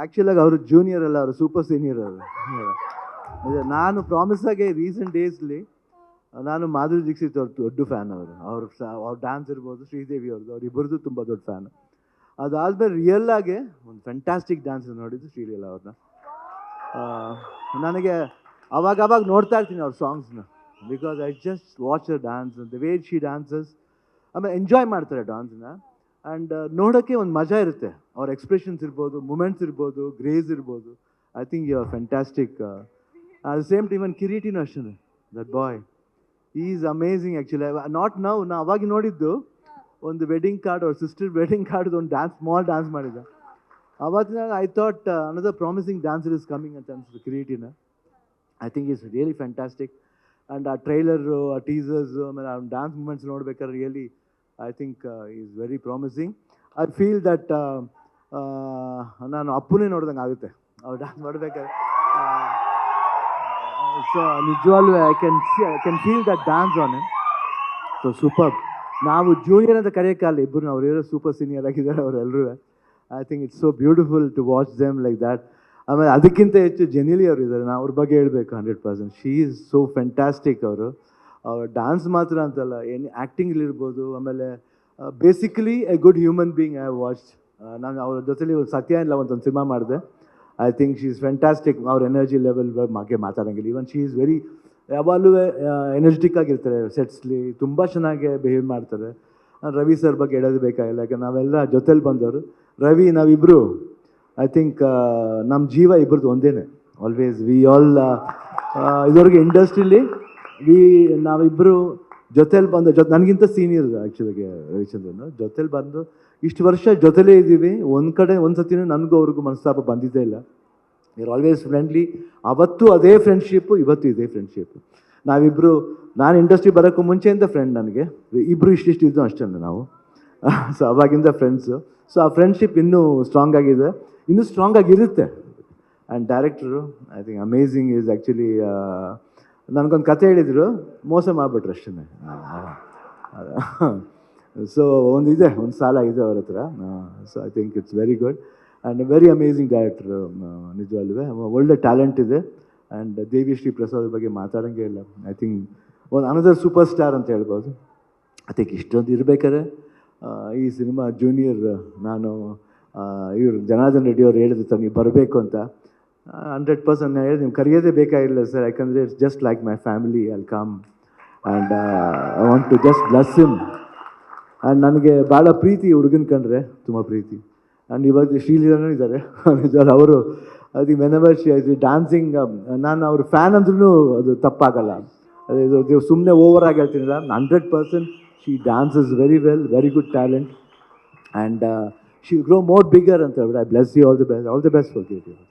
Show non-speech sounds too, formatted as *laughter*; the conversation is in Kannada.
ಆ್ಯಕ್ಚುಲಾಗಿ ಅವರು ಜೂನಿಯರ್ ಅಲ್ಲ, ಅವರು ಸೂಪರ್ ಸೀನಿಯರ್ ಅವರು. ನಾನು ಪ್ರಾಮಿಸ್ ಆಗಿ ರೀಸೆಂಟ್ ಡೇಸ್ಲಿ ನಾನು ಮಾಧುರಿ ದೀಕ್ಷಿತ್ ಅವ್ರ ದೊಡ್ಡ ಫ್ಯಾನ್ ಅವರು. ಅವ್ರ ಅವ್ರ ಡ್ಯಾನ್ಸ್ ಇರ್ಬೋದು, ಶ್ರೀದೇವಿ ಅವ್ರದ್ದು ಅವ್ರು ಇಬ್ಬರದ್ದು ತುಂಬ ದೊಡ್ಡ ಫ್ಯಾನ್ ಅದಾದಮೇಲೆ ರಿಯಲ್ ಆಗಿ ಒಂದು ಫ್ಯಾಂಟಾಸ್ಟಿಕ್ ಡ್ಯಾನ್ಸ್ ನೋಡಿದ್ದು ಶ್ರೀಲೀಲಾ ಅವ್ರನ್ನ ನನಗೆ ಅವಾಗ ಅವಾಗ ನೋಡ್ತಾ ಇರ್ತೀನಿ ಅವ್ರ ಸಾಂಗ್ಸ್ನ because I just watch a dance the way she dances ಆಮೇಲೆ ಎಂಜಾಯ್ ಮಾಡ್ತಾರೆ ಡ್ಯಾನ್ಸ್ನ ಆ್ಯಂಡ್ ನೋಡೋಕ್ಕೆ ಒಂದು ಮಜಾ ಇರುತ್ತೆ. ಅವ್ರ ಎಕ್ಸ್ಪ್ರೆಷನ್ಸ್ ಇರ್ಬೋದು ಮೂಮೆಂಟ್ಸ್ ಇರ್ಬೋದು ಗ್ರೇಸ್ ಇರ್ಬೋದು. I think you are fantastic at the same time ಒಂದು ಕಿರೀಟಿನೂ ಅಷ್ಟೇ that boy is amazing actually not now ನಾ ಅವಾಗ ನೋಡಿದ್ದು ಒಂದು ವೆಡ್ಡಿಂಗ್ ಕಾರ್ಡ್ ಅವ್ರ ಸಿಸ್ಟರ್ ವೆಡ್ಡಿಂಗ್ ಕಾರ್ಡ್ ಒಂದು ಡ್ಯಾನ್ಸ್ ಸ್ಮಾಲ್ ಡ್ಯಾನ್ಸ್ ಮಾಡಿದ್ದ. ಅವತ್ತಿನ I thought another promising dancer is coming ಅಂತ ಅನ್ಸುತ್ತೆ ಕ್ರಿಯೇಟಿನ I think is really fantastic and ಆ ಟ್ರೈಲರು ಆ ಟೀಸರ್ಸು ಆಮೇಲೆ ಆ ಡ್ಯಾನ್ಸ್ ಮೂಮೆಂಟ್ಸ್ ನೋಡ್ಬೇಕಾದ್ರೆ really I think is very promising I feel that ನಾನು ಅಪ್ಪನೇ ನೋಡ್ದಂಗೆ ಆಗುತ್ತೆ. ಅವ್ರು ಡ್ಯಾನ್ಸ್ ಮಾಡಬೇಕಾದ್ರೆ. ಸೊ ನಿಜವಾಗ್ಲೂ I can I can feel that dance on so super ನಾವು ಜೂನಿಯರ್ ಅಂತ ಕರೆಯೋಕ್ಕಲ್ಲ ಇಬ್ಬರು ಅವ್ರು ಇರೋ ಸೂಪರ್ ಸೀನಿಯರ್ ಆಗಿದ್ದಾರೆ ಅವರೆಲ್ಲರೂ I think it's so beautiful to watch them like that ಆಮೇಲೆ ಅದಕ್ಕಿಂತ ಹೆಚ್ಚು ಜೆನಿಲಿ ಅವರು ಇದ್ದಾರೆ. ನಾವು ಅವ್ರ ಬಗ್ಗೆ ಹೇಳಬೇಕು hundred percent she is so fantastic ಅವ್ರ. ಡ್ಯಾನ್ಸ್ ಮಾತ್ರ ಅಂತಲ್ಲ, ಏನು ಆ್ಯಕ್ಟಿಂಗ್ಲಿರ್ಬೋದು ಆಮೇಲೆ basically a good human being I watch ನಾನು ಅವ್ರ ಜೊತೆಲಿ ಒಂದು ಸತ್ಯ ಇಲ್ಲ ಒಂದು ಸಿನಿಮಾ ಮಾಡಿದೆ. I think she is fantastic ಅವ್ರ ಎನರ್ಜಿ ಲೆವೆಲ್ ಬಗ್ಗೆ ಮಾತಾಡೋಂಗಿಲ್ಲ. ಈವನ್ ಶಿ ಈಸ್ ವೆರಿ ಯಾವಾಗಲೂ ಎನರ್ಜೆಟಿಕ್ ಆಗಿರ್ತಾರೆ ಸೆಟ್ಸ್ಲಿ ತುಂಬ ಚೆನ್ನಾಗಿ ಬಿಹೇವ್ ಮಾಡ್ತಾರೆ. ರವಿ ಸರ್ ಬಗ್ಗೆ ಹೇಳೋದು ಬೇಕಾಗಿಲ್ಲ, ಯಾಕಂದ್ರೆ ನಾವೆಲ್ಲ ಜೊತೆಲಿ ಬಂದವರು. ರವಿ ನಾವಿಬ್ಬರು ಐ ಥಿಂಕ್ ನಮ್ಮ ಜೀವ ಇಬ್ಬರದ್ದು ಒಂದೇನೆ. ಆಲ್ವೇಸ್ ವಿ ಆಲ್ ಇದುವರೆಗೆ ಇಂಡಸ್ಟ್ರಿಲಿ ವಿ ನಾವಿಬ್ಬರು ಜೊತೆಲಿ ಬಂದು ಜೊತೆ ನನಗಿಂತ ಸೀನಿಯರ್ ಆ್ಯಕ್ಚುಲಿಗೆ ರವಿಚಂದ್ರನ್. ಜೊತೆಲಿ ಬಂದು ಇಷ್ಟು ವರ್ಷ ಜೊತೆಲೇ ಇದ್ದೀವಿ. ಒಂದು ಕಡೆ ಒಂದು ಸತಿನೂ ನನಗೂ ಅವ್ರಿಗೂ ಮನಸ್ತಾಪ ಬಂದಿದ್ದೇ ಇಲ್ಲ. ಇರ್ ಆಲ್ವೇಸ್ ಫ್ರೆಂಡ್ಲಿ ಅವತ್ತು ಅದೇ ಫ್ರೆಂಡ್ಶಿಪ್ಪು ಇವತ್ತು ಇದೇ ಫ್ರೆಂಡ್ಶಿಪ್ ನಾವಿಬ್ಬರು ನಾನು ಇಂಡಸ್ಟ್ರಿ ಬರೋಕ್ಕೂ ಮುಂಚೆಯಿಂದ ಫ್ರೆಂಡ್ ನನಗೆ. ಇಬ್ಬರು ಇಷ್ಟಿಷ್ಟು ಇದ್ದು ಅಷ್ಟೇ ನಾವು. *laughs* ಸೊ ಅವಾಗಿಂದ ಫ್ರೆಂಡ್ಸು ಸೊ ಆ ಫ್ರೆಂಡ್ಶಿಪ್ ಇನ್ನೂ ಸ್ಟ್ರಾಂಗ್ ಆಗಿದೆ. ಇನ್ನೂ ಸ್ಟ್ರಾಂಗ್ ಆಗಿರುತ್ತೆ and director I think amazing is actually ನನಗೊಂದು ಕತೆ ಹೇಳಿದರು, ಮೋಸ ಮಾಡಿಬಿಟ್ರು ಅಷ್ಟೇ ಸೊ ಒಂದು ಇದೆ ಒಂದು ಸಾಲ ಇದೆ ಅವ್ರ ಹತ್ರ. So I think it's very good and very amazing director ನಿಜವಲ್ವೇ. ಒಳ್ಳೆ ಟ್ಯಾಲೆಂಟ್ ಇದೆ. ಆ್ಯಂಡ್ ದೇವಿ ಶ್ರೀ ಪ್ರಸಾದ್ ಬಗ್ಗೆ ಮಾತಾಡೋಂಗೆ ಇಲ್ಲ. ಐ ಥಿಂಕ್ ಒಂದು ಅನದರ್ ಸೂಪರ್ ಸ್ಟಾರ್ ಅಂತ ಹೇಳ್ಬೋದು. ಐ ಥಿಂಕ್ ಇಷ್ಟೊಂದು ಇರಬೇಕಾದ್ರೆ ಈ ಸಿನಿಮಾ ಜೂನಿಯರ್ ನಾನು ಇವರು ಜನಾರ್ದನ್ ರೆಡ್ಡಿ ಅವ್ರು ಹೇಳಿದ್ರು ತಮಗೆ ಬರಬೇಕು ಅಂತ. ಹಂಡ್ರೆಡ್ ಪರ್ಸೆಂಟ್ ನಾನು ಹೇಳಿದೆ ನೀವು ಕರೆಯೋದೇ ಬೇಕಾಗಿಲ್ಲ ಸರ್, ಯಾಕಂದರೆ it's just like my family all come and I want to just bless him and ನನಗೆ ಭಾಳ ಪ್ರೀತಿ ಹುಡುಗನ ಕಂಡ್ರೆ, ತುಂಬ ಪ್ರೀತಿ. ಆ್ಯಂಡ್ ಇವಾಗ ಶ್ರೀಲೀಲನೂ ಇದ್ದಾರೆ, *laughs* ನಿಜವಾಗ್ಲೂ ಅವರು, ಅದು ಐ ಡ್ಯಾನ್ಸಿಂಗ್ ನಾನು ಅವ್ರ ಫ್ಯಾನ್ ಅಂದ್ರೂ ಅದು ತಪ್ಪಾಗಲ್ಲ. ಅದು ಸುಮ್ಮನೆ ಓವರ್ ಆಗಿ ಹೇಳ್ತೀನಿಲ್ಲ, hundred percent she dances very well very good talent and she grow more bigger ಅಂತ ಹೇಳ್ಬಿಟ್ಟು I bless you all the best all the best for you